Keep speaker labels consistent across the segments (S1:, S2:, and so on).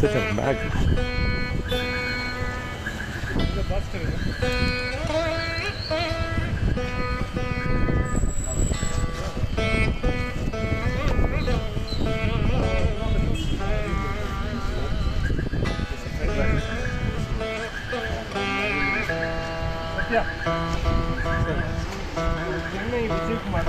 S1: Sit on back.
S2: Chennai Vijayakumar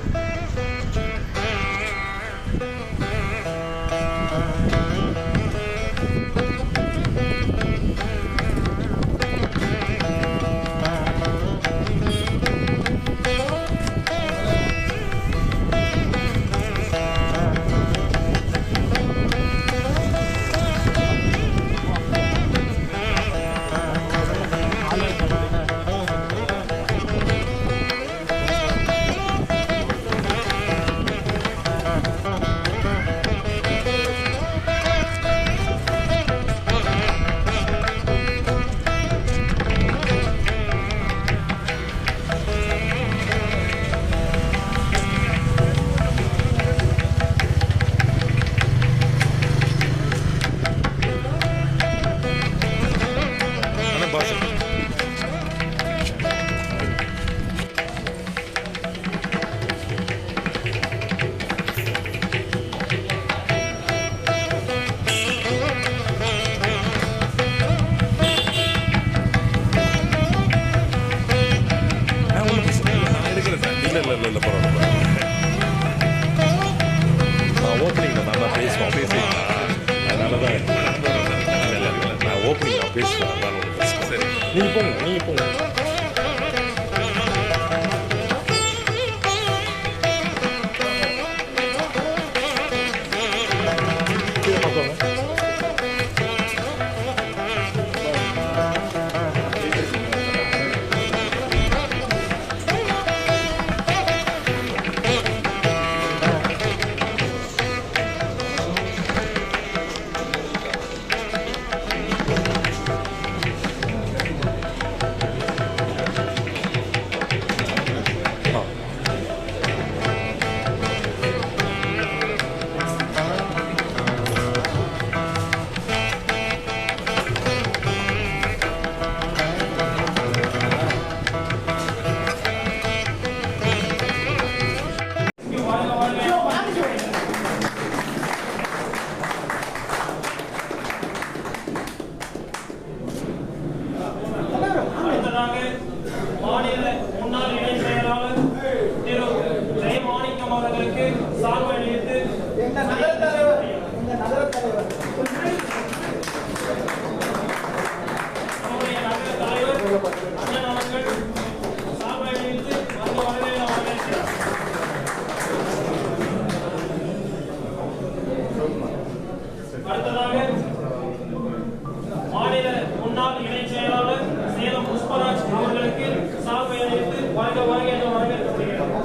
S2: முன்னாள் இணை செயலாளர் சேலம் புஷ்பராஜ் அவர்களுக்கு சால்வை அணிவித்து வருக வருக என்று வரவேற்கப்படுகிறார்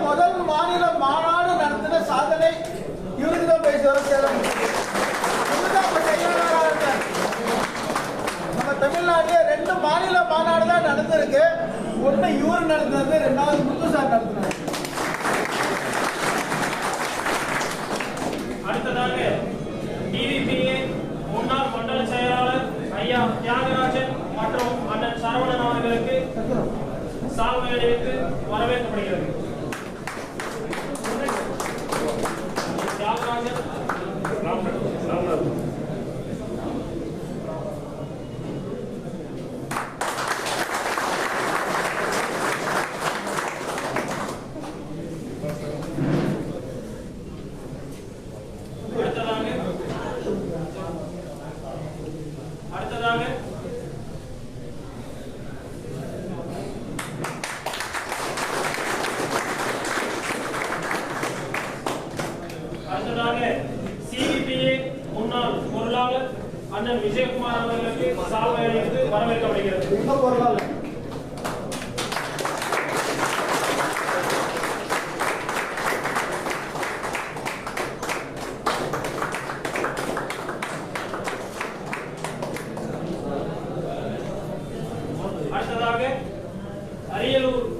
S3: முதல் மாநில மாநாடு நடத்தின சாதனை இவருக்கு தான் பேசுவார் சேலம். தமிழ்நாட்டிலே ரெண்டு மாநில மாநாடு தான் நடந்திருக்கு. ஒண்ணு இவர் நடத்தினது ரெண்டாவது முத்து சார் நடத்தினார்.
S2: அடுத்ததாக டிவிபிஏ முன்னாள் மண்டல செயலாளர் ஐயா தியாகராஜன் மற்றும் அண்ணன் சரவணன் அவர்களுக்கு சால்வை அணிவித்து வரவேற்கப்படுகிறது தியாகராஜன் அடுத்ததாக அடுத்ததாக அடுத்ததாக சிபிபிஏ முன்னாள் பொருளாளர் அண்ணன் விஜயகுமார் அவர்களுக்கு சால்வை அணிவித்து வரவேற்கப்படுகிறது
S3: எங்க பொருளாளர்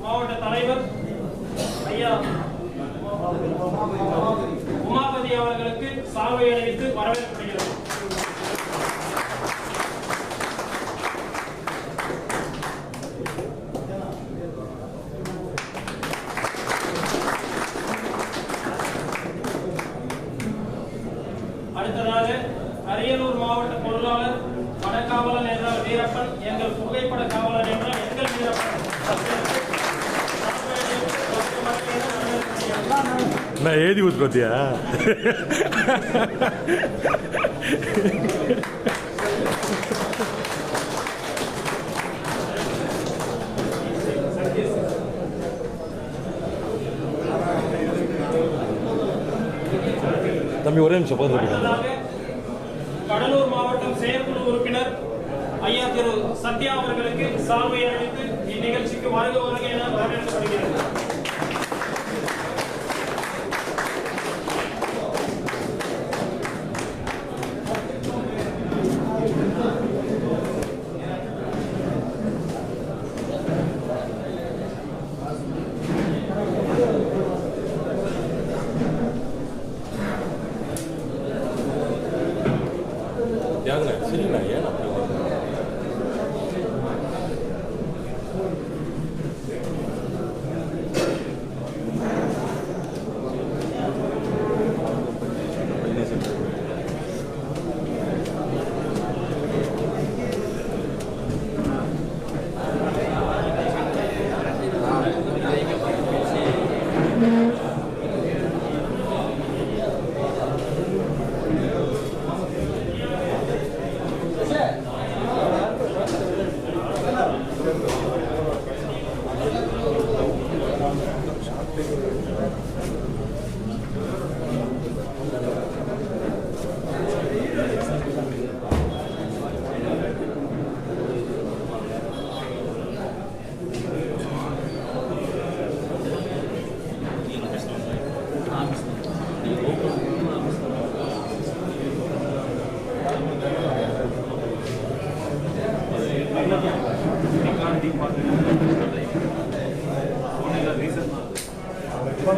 S2: மாவட்ட தலைவர் ஐயா உமாபதி அவர்களுக்கு சால்வை அணிவித்து வரவேற்கப்படுகிறது அடுத்ததாக அரியலூர் மாவட்ட பொருளாளர் வடக்காவலன் என்றால் வீரப்பன். எங்கள் புகைப்பட காவலர் என்றால் எங்கள் வீரப்பன்.
S1: நான் எழுதி கொடுத்து தம்பி ஒரே நிமிஷம்
S2: பதில் கடலூர் மாவட்டம் செயற்குழு உறுப்பினர் ஐயா திரு சத்யா அவர்களுக்கு சால்வை அணிவித்து இந்நிகழ்ச்சிக்கு வருக வருக என வரவேற்கப்படுகிறது
S1: யாருண்ணே சரிண்ணா ஏன் அப்படி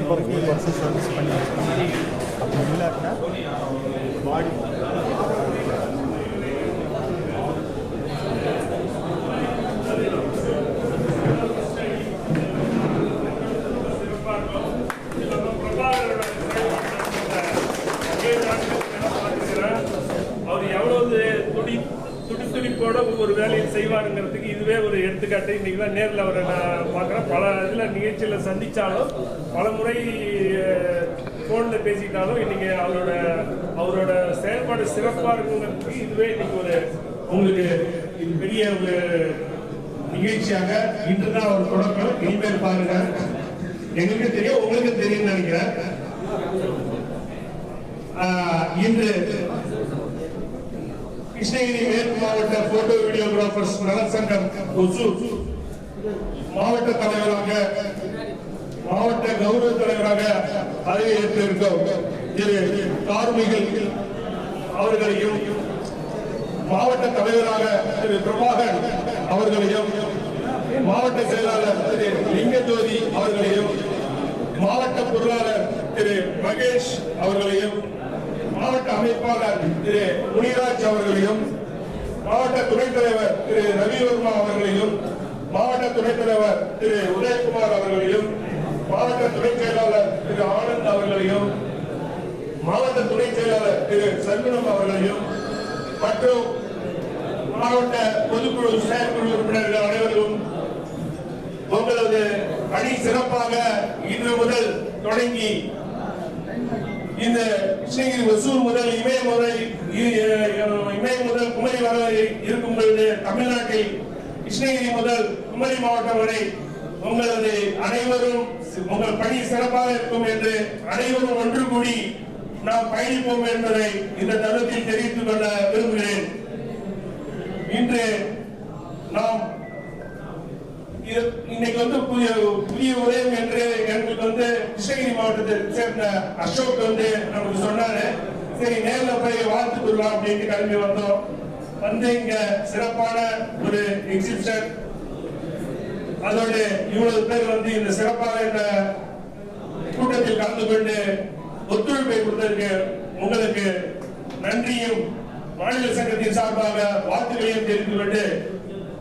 S4: எலக்ட்ரானிக் ஒர்க்கிங் பஸ்ஸு சர்வீஸ் பண்ணி அப்படி இல்லாட்டினா பாடி
S5: அவர் எவ்வளவு துடி துடி துடிப்போட ஒரு வேலையை செய்வாருங்கிறதுக்கு இதுவே ஒரு எடுத்துக்காட்டு இன்னைக்கு நேரில் அவரை நான் பார்க்குறேன். பல இதில் நிகழ்ச்சியில் சந்திச்சாலும் பல முறை ஃபோனில் பேசிட்டாலும் இன்னைக்கு அவரோட அவரோட செயல்பாடு சிறப்பாக இருக்குங்கிறதுக்கு இதுவே இன்னைக்கு ஒரு உங்களுக்கு இது பெரிய ஒரு நிகழ்ச்சியாக இன்று தான் அவர் தொடக்கம். இனிமேல் பாருங்க. எங்களுக்கு தெரியும் உங்களுக்கு தெரியும்னு நினைக்கிறேன். இன்று கிருஷ்ணகிரி மேற்கு மாவட்ட போட்டோ வீடியோகிராபர்ஸ் நலசங்கம் ஒசூர். மாவட்ட தலைவராக மாவட்ட கௌரவ தலைவராக பதவியேற்று இருக்கும் திரு கார்மிகள் அவர்களையும் மாவட்ட தலைவராக திரு பிரபாகர் அவர்களையும் மாவட்ட செயலாளர் திரு லிங்கஜோதி அவர்களையும் மாவட்ட பொருளாளர் திரு மகேஷ் அவர்களையும் மாவட்ட அமைப்பாளர் திரு முனிராஜ் அவர்களையும் மாவட்ட துணைத் தலைவர் திரு ரவிவர்மா அவர்களையும் மாவட்ட துணைத் தலைவர் திரு உதயகுமார் அவர்களையும் மாவட்ட துணைச் செயலாளர் திரு ஆனந்த் அவர்களையும் மாவட்ட துணைச் செயலாளர் திரு சண்முகம் அவர்களையும் மற்றும் மாவட்ட பொதுக்குழு செயற்குழு உறுப்பினர்கள் அனைவரும் உங்களது அணி சிறப்பாக இன்று முதல் தொடங்கி இந்த கிருஷ்ணகிரி ஒசூர் முதல் இமய முறை இமய முதல் குமரி வரை இருக்கும் பொழுது தமிழ்நாட்டில் கிருஷ்ணகிரி முதல் குமரி மாவட்டம் வரை உங்களது அனைவரும் உங்கள் பணி சிறப்பாக இருக்கும் என்று அனைவரும் ஒன்று கூடி நாம் பயணிப்போம் என்பதை இந்த தருணத்தில் தெரிவித்துக் கொள்ள விரும்புகிறேன். இன்று நாம் இன்னைக்கு வந்து புதிய புதிய உதயம் என்று எங்களுக்கு வந்து கிருஷ்ணகிரி மாவட்டத்தை சேர்ந்த அசோக் வந்து நமக்கு சொன்னாரு. சரி நேர்ல போய் வாழ்த்து கொள்ளலாம் அப்படின்ட்டு கிளம்பி வந்தோம். வந்து இங்க சிறப்பான ஒரு எக்ஸிபிஷன் அதோடு இவ்வளவு பேர் வந்து இந்த சிறப்பான இந்த கூட்டத்தில் கலந்து கொண்டு ஒத்துழைப்பை கொடுத்ததற்கு உங்களுக்கு நன்றியும் மாநில சங்கத்தின் சார்பாக வாழ்த்துக்களையும் தெரிந்து கொண்டு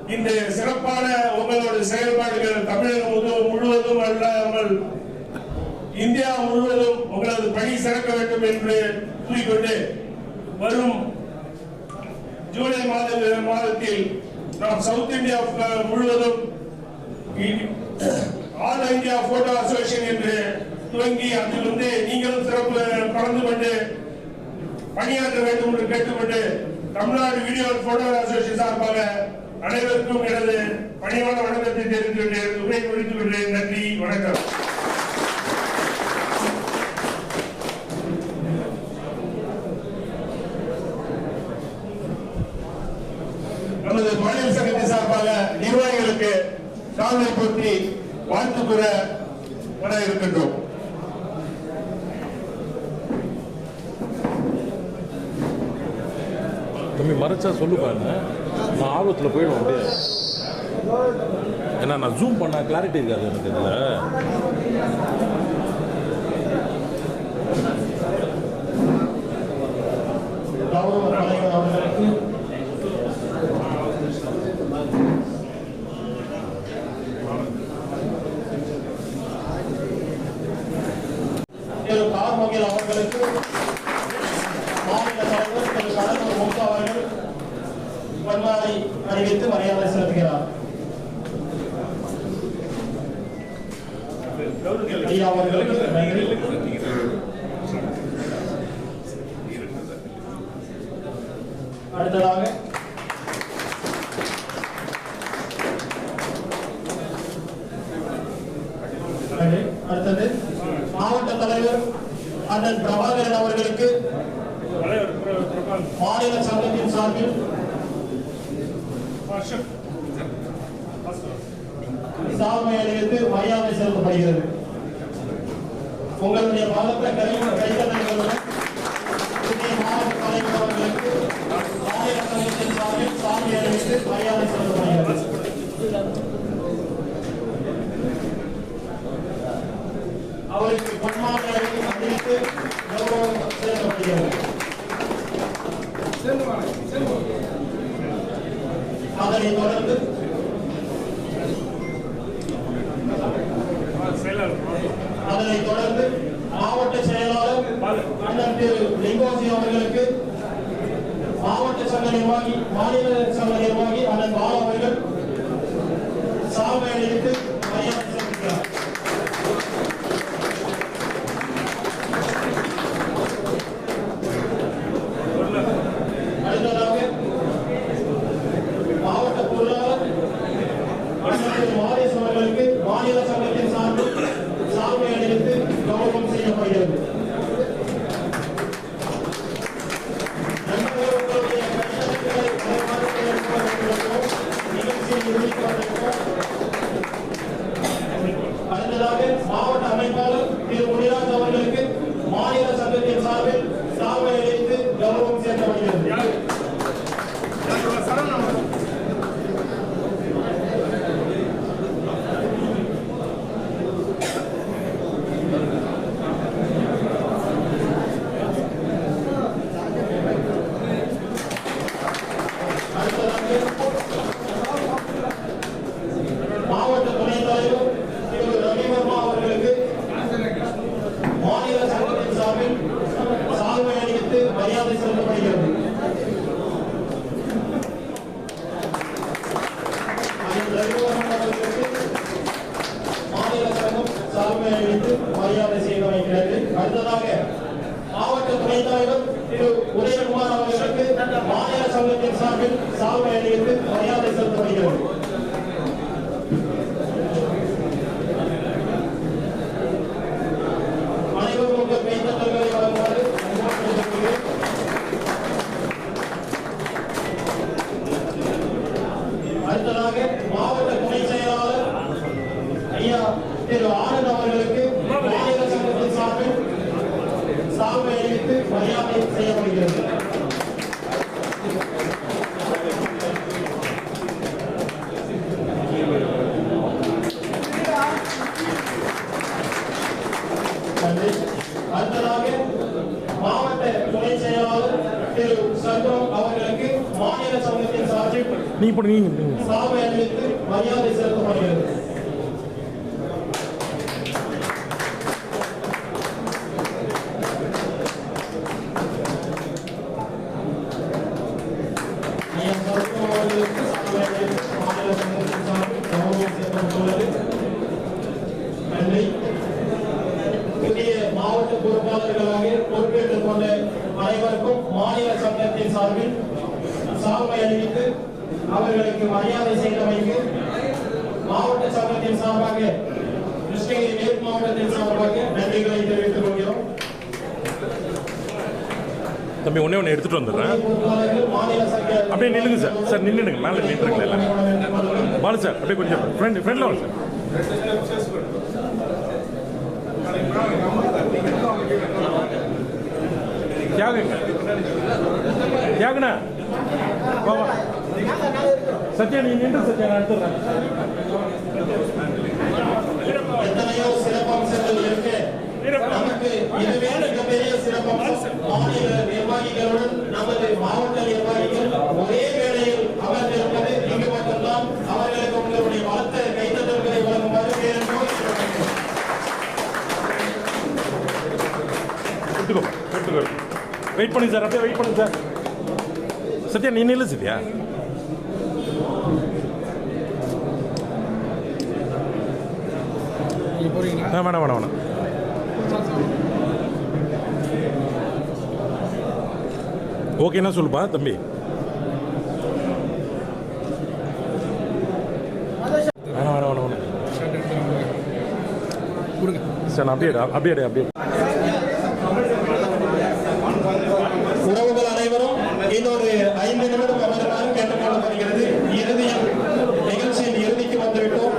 S5: இந்த சிறப்பான உங்களோட செயல்பாடுகள் தமிழகம் முழுவதும் அல்லாமல் இந்தியா முழுவதும் உங்களது பணி சிறக்க வேண்டும் என்று கூறிக்கொண்டு வரும் ஜூலை மாத மாதத்தில் நாம் சவுத் இந்தியா uh, முழுவதும் ஆல் இந்தியா போட்டோ அசோசியேஷன் என்று துவங்கி அதில் வந்து நீங்களும் சிறப்பு கலந்து கொண்டு பணியாற்ற வேண்டும் என்று கேட்டுக்கொண்டு தமிழ்நாடு வீடியோ போட்டோ அசோசியேஷன் சார்பாக அனைவருக்கும் எனது பணியான வணக்கத்தை தெரிவித்து கொண்டேன் உரை முடித்துக் கொண்டேன் நன்றி வணக்கம். நமது மாநில சங்கத்தின் சார்பாக நிர்வாகிகளுக்கு சாதனை போற்றி வாழ்த்து கூற வர இருக்கின்றோம்.
S1: தம்பி மறைச்சா சொல்லு பாருங்க. நான் ஆர்வத்தில் போயிடும் அப்படியே. ஏன்னா நான் ஜூம் பண்ண கிளாரிட்டி இருக்காது எனக்கு இதில்.
S2: அவர்களுக்கு அவர்களுக்கு மாநில தலைவர் திரு கடலூர் முத்து அவர்கள் பொன்மாலை அறிவித்து மரியாதை செலுத்துகிறார் ஐயா அவர்களுக்கு நன்றி அடுத்ததாக. அடுத்தது மாவட்ட தலைவர் அண்ணன் பிரபாகரன் அவர்களுக்கு மாநில சங்கத்தின் சார்பில்
S5: அசோக்.
S2: சால்வை அணிவித்து மரியாதை உங்களுடைய பாலத்தை கை கைத்தட்டல்களுடன் புதிய மாவட்ட தலைவர் அவர்களுக்கு மாநில சங்கத்தின் சார்பில் சால்வை அணிவித்து மரியாதை செலுத்தப்படுகிறது அவருக்கு பொன்மாலை அணிவித்து கௌரவம் செலுத்தப்படுகிறது. அதனைத் தொடர்ந்து
S5: செயலாளர்
S2: அதனைத் தொடர்ந்து மாவட்ட செயலாளர் அண்ணன் திரு லிங்கோசி அவர்களுக்கு மாவட்ட சங்க நிர்வாகி மாநில சங்க நிர்வாகி அண்ணன் பாலா அவர்கள் சால்வை அணிவித்து மரியாதை செலுத்துகிறார் அடுத்ததாக மாவட்ட பொருளாளர் அண்ணன் திரு வாரிஸ் அவர்களுக்கு மாநில சங்கத்தின் சார்பில் சால்வை அணிவித்து கௌரவம் செய்யப்படுகிறது நண்பர்களே, உங்களுடைய கையெழுத்துக்களை பலமாறு ஏற்படுத்துவதற்கும், நிகழ்ச்சியை நிர்வகிப்பதற்கும் அடுத்ததாக மாவட்ட அமைப்பாளர் திரு முனிராஜ் அவர்களுக்கு மாநில சங்கத்தின் சார்பில் சால்வை அணிவித்து கௌரவம் சேர்க்கப்படுகிறது
S5: யார் யார் சரவணன் அவர்கள்.
S2: மாவட்ட துணைத் தலைவர் திரு ரவிவர்மா அவர்களுக்கு மாநில சங்கத்தின் சார்பில் சால்வை அணிவித்து மரியாதை செலுத்தப்படுகிறது அதில் ரவிவர்மன் அவர்களுக்கு மாநில சங்கம் சால்வை அணிவித்து மரியாதை செய்து வைக்கிறது அடுத்ததாக மாவட்ட துணைத் தலைவர் திரு உதயகுமார் அவர்களுக்கு மாநில சங்கத்தின் சார்பில் சால்வை அணிவித்து மரியாதை செலுத்தப்படுகிறது. தந்து அடுத்ததாக மாவட்ட துணை செயலாளர் திரு சர்வம் அவர்களுக்கு மாநில சமூகத்தின் சார்பில் சார்பை அளித்து மரியாதை செலுத்தப்படுகிறது. மாவட்ட சங்கத்தின் சார்பாக கிருஷ்ணகிரி மேற்கு மாவட்டத்தின் சார்பாக நன்றிகளை தெரிவித்துக் கொள்கிறோம்.
S1: தம்பி ஒண்ணே ஒன்று எடுத்துட்டு வந்துடுறேன். அப்படியே நில்லுங்க சார். சார் நின்றுடுங்க மேலே நின்றுங்களா எல்லாம் பாலு சார் அப்படியே கொஞ்சம் ஃப்ரெண்ட் ஃப்ரெண்டில் வாங்க சார். தியாகுங்க. தியாகுண்ணா வா வா. சத்யா நீ நின்று சத்யா நான் எடுத்துடுறேன்.
S2: எத்தனையோ சிறப்பம்சங்கள் இருக்கு. நமக்கு இதுவே மிகப்பெரிய சிறப்பம்சம் மாநில நிர்வாகிகளுடன் நமது மாவட்ட நிர்வாகிகள் ஒரே வேளையில் அமர்ந்திருப்பது இங்கு மட்டும்தான். அவர்களுக்கு உங்களுடைய வளர்த்த கைத்தட்டல்களை வழங்குமாறு
S1: வெயிட் பண்ணி சார் அப்படியே வெயிட் பண்ணு சார். சத்யா நீ நில்லு சத்யா. வேணாம் வேணாம் வேணாம் ஓகேனா சொல்லுப்பா தம்பி? வேணாம் வேணாம் வேணாம் வேணாம். சார் அப்படியே அப்படியே அப்படியே எடு.
S2: உறவுகள் அனைவரும் இன்னொரு ஐந்து நிமிடம் அமருமாறு கேட்டுக்கொள்ளப்படுகிறது இறுதியில் நிகழ்ச்சியின் இறுதிக்கு வந்துவிட்டோம்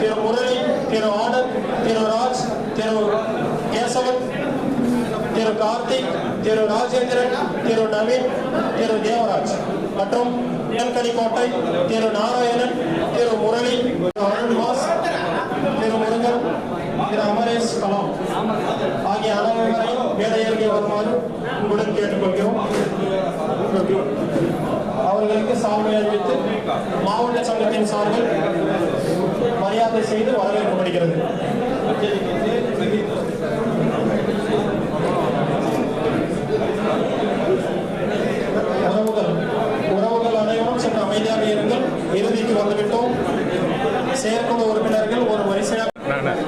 S2: திரு முரளி திரு ஆனந்த் திரு ராஜ் திரு கேசவன் திரு கார்த்திக் திரு ராஜேந்திரன் திரு நவீன் திரு தேவராஜ் மற்றும் கோட்டை திரு நாராயணன் திரு முரளி அருண்வாஸ் திரு முருகன் திரு அமரேஷ் கலாம் ஆகிய அனைவரையும் மேடையேறிய வருமாறு உங்களுடன் கேட்டுக்கொள்கிறோம். அவர்களுக்கு சால்வை அறிவித்து மாவட்ட சங்கத்தின் சார்பில் மரியாதை செய்து வரவேற்கப்படுகிறது. உறவுகள் உறவுகள் அனைவரும் சற்று அமைதியாக இருங்கள். இறுதிக்கு வந்துவிட்டோம். செயற்குழு உறுப்பினர்கள் ஒரு வரிசையாக
S1: நான் நான்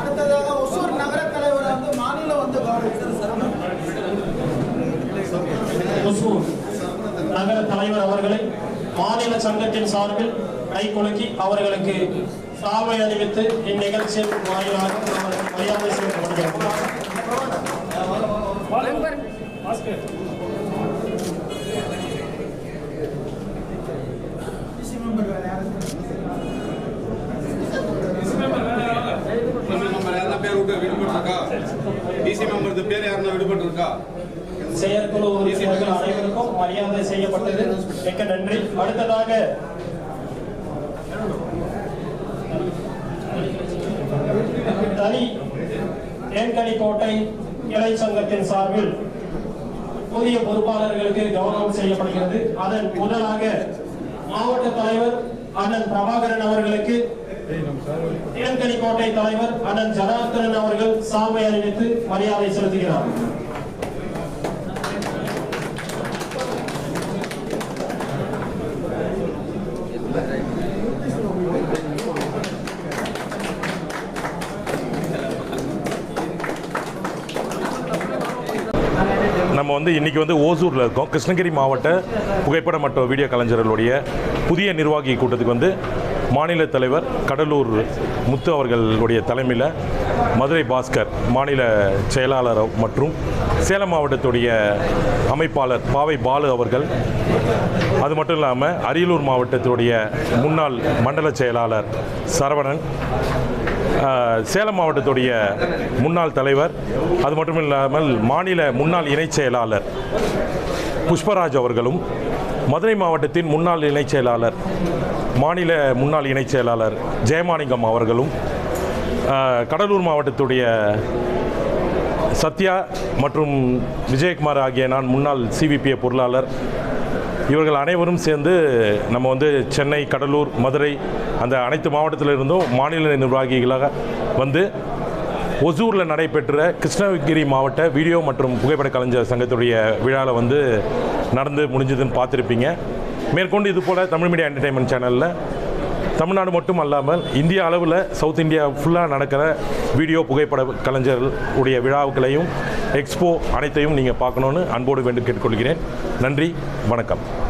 S2: அடுத்ததாக ஒசூர் நகர தலைவர் வந்து மாநிலம் வந்து ஒசூர் நகர தலைவர் அவர்களை மாநில சங்கத்தின் சார்பில் கை குலுக்கி அவர்களுக்கு சால்வை அணிவித்து இந்நிகழ்ச்சியின் வாயிலாக மரியாதை
S6: விடுபட்டிருக்கா? டிசி மெம்பர் பேர் யாருன்னா விடுபட்டிருக்கா?
S2: செயற்குழு உறுப்பினர்கள் அனைவருக்கும் மரியாதை செய்யப்பட்டது. மிக்க நன்றி. அடுத்ததாக தனி தேன்கனி கோட்டை சங்கத்தின் சார்பில் புதிய பொறுப்பாளர்களுக்கு கௌரவம் செய்யப்படுகிறது. அதன் முதலாக மாவட்ட தலைவர் அண்ணன் பிரபாகரன் அவர்களுக்கு தேன்கனி கோட்டை தலைவர் அண்ணன் ஜனார்த்தனன் அவர்கள் சாமை அறிவித்து மரியாதை செலுத்துகிறார்.
S1: வந்து இன்றைக்கி வந்து ஓசூரில் இருக்கோம் கிருஷ்ணகிரி மாவட்ட புகைப்பட மற்றும் வீடியோ கலைஞர்களுடைய புதிய நிர்வாகி கூட்டத்துக்கு வந்து மாநில தலைவர் கடலூர் முத்து அவர்களுடைய தலைமையில் மதுரை பாஸ்கர் மாநில செயலாளர் மற்றும் சேலம் மாவட்டத்துடைய அமைப்பாளர் பாவை பாலு அவர்கள் அது மட்டும் இல்லாமல் அரியலூர் மாவட்டத்துடைய முன்னாள் மண்டல செயலாளர் சரவணன் சேலம் மாவட்டத்துடைய முன்னாள் தலைவர் அது மட்டும் இல்லாமல் மாநில முன்னாள் இணைச் செயலாளர் புஷ்பராஜ் அவர்களும் மதுரை மாவட்டத்தின் முன்னாள் இணைச் செயலாளர் மாநில முன்னாள் இணைச் செயலாளர் ஜெயமாணிக்கம் அவர்களும் கடலூர் மாவட்டத்துடைய சத்யா மற்றும் விஜயகுமார் ஆகிய நான் முன்னாள் சிவிபிஏ பொருளாளர் இவர்கள் அனைவரும் சேர்ந்து நம்ம வந்து சென்னை கடலூர் மதுரை அந்த அனைத்து மாவட்டத்தில் இருந்தும் மாநில நிர்வாகிகளாக வந்து ஒசூரில் நடைபெற்ற கிருஷ்ணகிரி மாவட்ட வீடியோ மற்றும் புகைப்பட கலைஞர் சங்கத்துடைய விழாவில் வந்து நடந்து முடிஞ்சதுன்னு பார்த்துருப்பீங்க. மேற்கொண்டு இது போல் தமிழ் மீடியா என்டர்டைன்மெண்ட் சேனலில் தமிழ்நாடு மட்டும் அல்லாமல் இந்திய அளவில் சவுத் இந்தியா ஃபுல்லாக நடக்கிற வீடியோ புகைப்பட கலைஞர்கள் உடைய விழாக்களையும் எக்ஸ்போ அனைத்தையும் நீங்கள் பார்க்கணுன்னு அன்போடு வேண்டு கேட்டுக்கொள்கிறேன். நன்றி வணக்கம்.